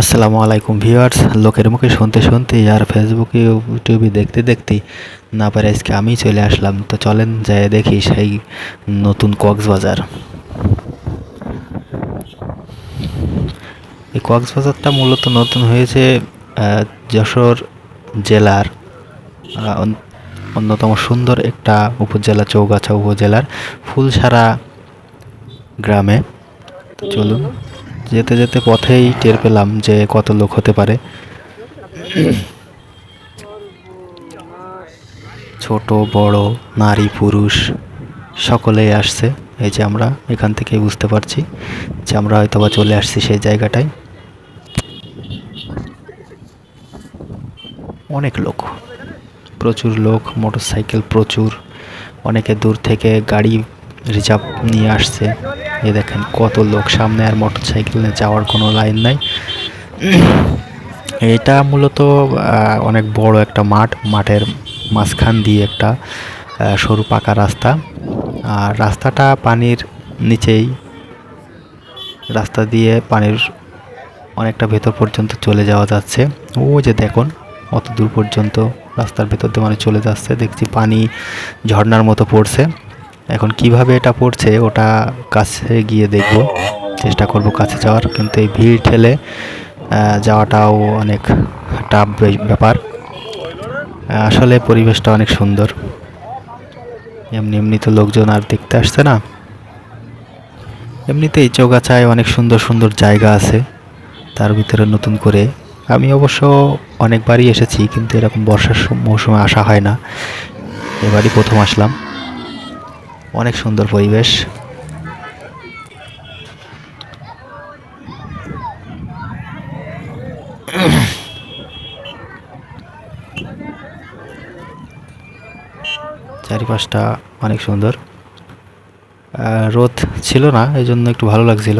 আসসালামু আলাইকুম ভিউয়ার্স, লোকের মুখে শুনতে শুনতে আর ফেসবুকে ইউটিউবে দেখতে দেখতে না পারে আজকে আমি চলে আসলাম। তো চলেন যাই দেখি সেই নতুন কক্সবাজার। এই কক্সবাজারটা মূলত নতুন হয়েছে যশোর জেলার অন্যতম সুন্দর একটা উপজেলা, চৌগাছা উপজেলার ফুলসারা গ্রামে। চলুন। যেতে যেতে পথেই টের পেলাম যে কত লোক হতে পারে। ছোট, বড়, নারী, পুরুষ, সকলেই আসছে। এই যে আমরা এখান থেকেই বুঝতে পারছি যে আমরা হয়তো বা চলে আসছি সেই জায়গাটায়। অনেক লোক, প্রচুর লোক, মোটরসাইকেল প্রচুর, অনেকে দূর থেকে গাড়ি রিজার্ভ নিয়ে আসছে। এই দেখেন, কত লোক সামনে আর মোটরসাইকেল নিয়ে যাওয়ার কোনো লাইন নাই। এটা মূলত অনেক বড় একটা মাঠ। মাঠের মাঝখান দিয়ে একটা সরু পাকা রাস্তা। আর রাস্তাটা পানির নিচেই। রাস্তা দিয়ে পানির অনেকটা ভেতর পর্যন্ত চলে যাওয়া যাচ্ছে। ও যে দেখুন, অত দূর পর্যন্ত রাস্তার ভেতর দিয়ে মানে চলে যাচ্ছে। দেখছি পানি ঝর্ণার মতো পড়ছে। এখন কীভাবে এটা পড়ছে ওটা কাছে গিয়ে দেখব। চেষ্টা করব কাছে যাওয়ার, কিন্তু এই ভিড় ঠেলে যাওয়াটাও অনেক টাফ ব্যাপার। আসলে পরিবেশটা অনেক সুন্দর। এমনি এমনি তো লোকজন আর দেখতে আসছে না। এমনিতেই চৌগাছায় অনেক সুন্দর সুন্দর জায়গা আছে, তার ভিতরে নতুন করে। আমি অবশ্য অনেকবারই এসেছি, কিন্তু এরকম বর্ষার মৌসুমে আসা হয় না। এবারই প্রথম আসলাম। অনেক সুন্দর পরিবেশ। চারিপাশটা অনেক সুন্দর। রোদ ছিল না এই জন্য একটু ভালো লাগছিল।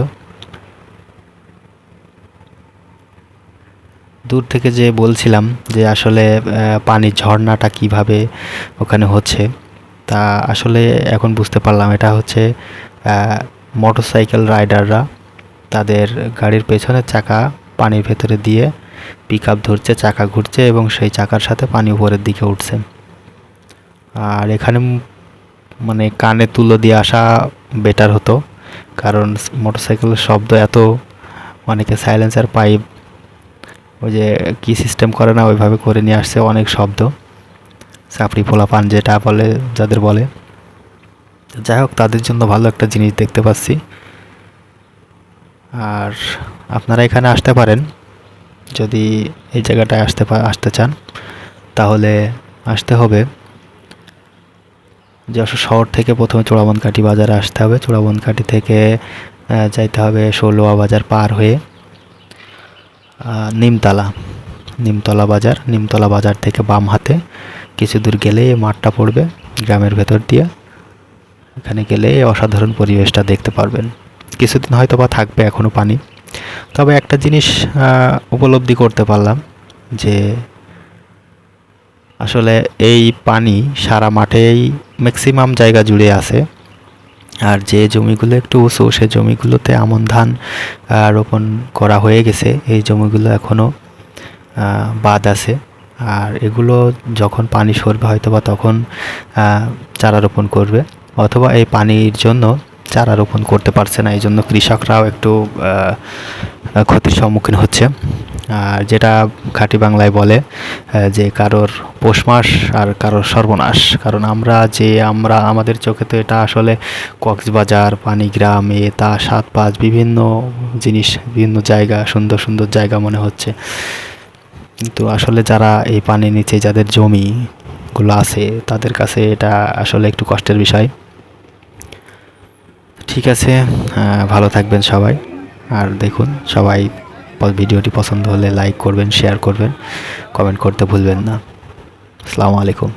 দূর থেকে যে বলছিলাম যে আসলে পানির ঝর্ণাটা কীভাবে ওখানে হচ্ছে। তা আসলে এখন বুঝতে পারলাম, এটা হচ্ছে মোটরসাইকেল রাইডাররা তাদের গাড়ির পেছনের চাকা পানির ভেতরে দিয়ে পিক আপ ধরছে, চাকা ঘুরছে এবং সেই চাকার সাথে পানি উপরের দিকে উঠছে। আর এখানে মানে কানে তুলো দিয়ে আসা বেটার হতো, কারণ মোটরসাইকেলের শব্দ এত অনেকে সাইলেন্সার পাইপ ওই যে কি সিস্টেম করে না ওইভাবে করে নিয়ে আসছে অনেক শব্দ। চাপড়ি ফোলা পান যেটা বলে, যাদের বলে। যাই হোক, তাদের জন্য ভালো একটা জিনিস দেখতে পাচ্ছি। আর আপনারা এখানে আসতে পারেন। যদি এই জায়গাটায় আসতে আসতে চান, তাহলে আসতে হবে। যশোর শহর থেকে প্রথমে চোড়াবনকাঠি বাজারে আসতে হবে। চোড়াবনকাঠি থেকে যাইতে হবে ষোলোয়া বাজার পার হয়ে। নিমতলা। নিমতলা বাজার। নিমতলা বাজার থেকে বাম হাতে। কিছু দূর গেলেই মাঠটা পড়বে, গ্রামের ভেতর দিয়ে। এখানে গেলে অসাধারণ পরিবেশটা দেখতে পারবেন। কিছুদিন হয়তো বা থাকবে এখনও পানি। তবে একটা জিনিস উপলব্ধি করতে পারলাম যে আসলে এই পানি সারা মাঠেই ম্যাক্সিমাম জায়গা জুড়ে আছে। আর যে জমিগুলো একটু উঁচু, সে জমিগুলোতে আমন ধান রোপণ করা হয়ে গেছে। এই জমিগুলো এখনও বাদ আছে। আর এগুলো যখন পানি সরবে হয়তো বা তখন চারা রোপণ করবে। অথবা এই পানির জন্য চারা রোপণ করতে পারছে না এই জন্য কৃষকরাও একটু ক্ষতির সম্মুখীন হচ্ছে। আর যেটা খাঁটি বাংলায় বলে যে কারোর পৌষ মাস আর কারোর সর্বনাশ। কারণ আমরা যে, আমরা, আমাদের চোখে তো এটা আসলে কক্সবাজার, পানিগ্রাম, এ, তা, সাত, পাঁচ, বিভিন্ন জিনিস, বিভিন্ন জায়গা, সুন্দর সুন্দর জায়গা মনে হচ্ছে। কিন্তু আসলে যারা এই পানির নিচে যাদের জমিগুলো আছে, তাদের কাছে এটা আসলে একটু কষ্টের বিষয়। ঠিক আছে ভালো থাকবেন সবাই। আর দেখুন, সবাই ভিডিওটি পছন্দ হলে লাইক করবেন, শেয়ার করবেন, কমেন্ট করতে ভুলবেন না। আসসালামু আলাইকুম।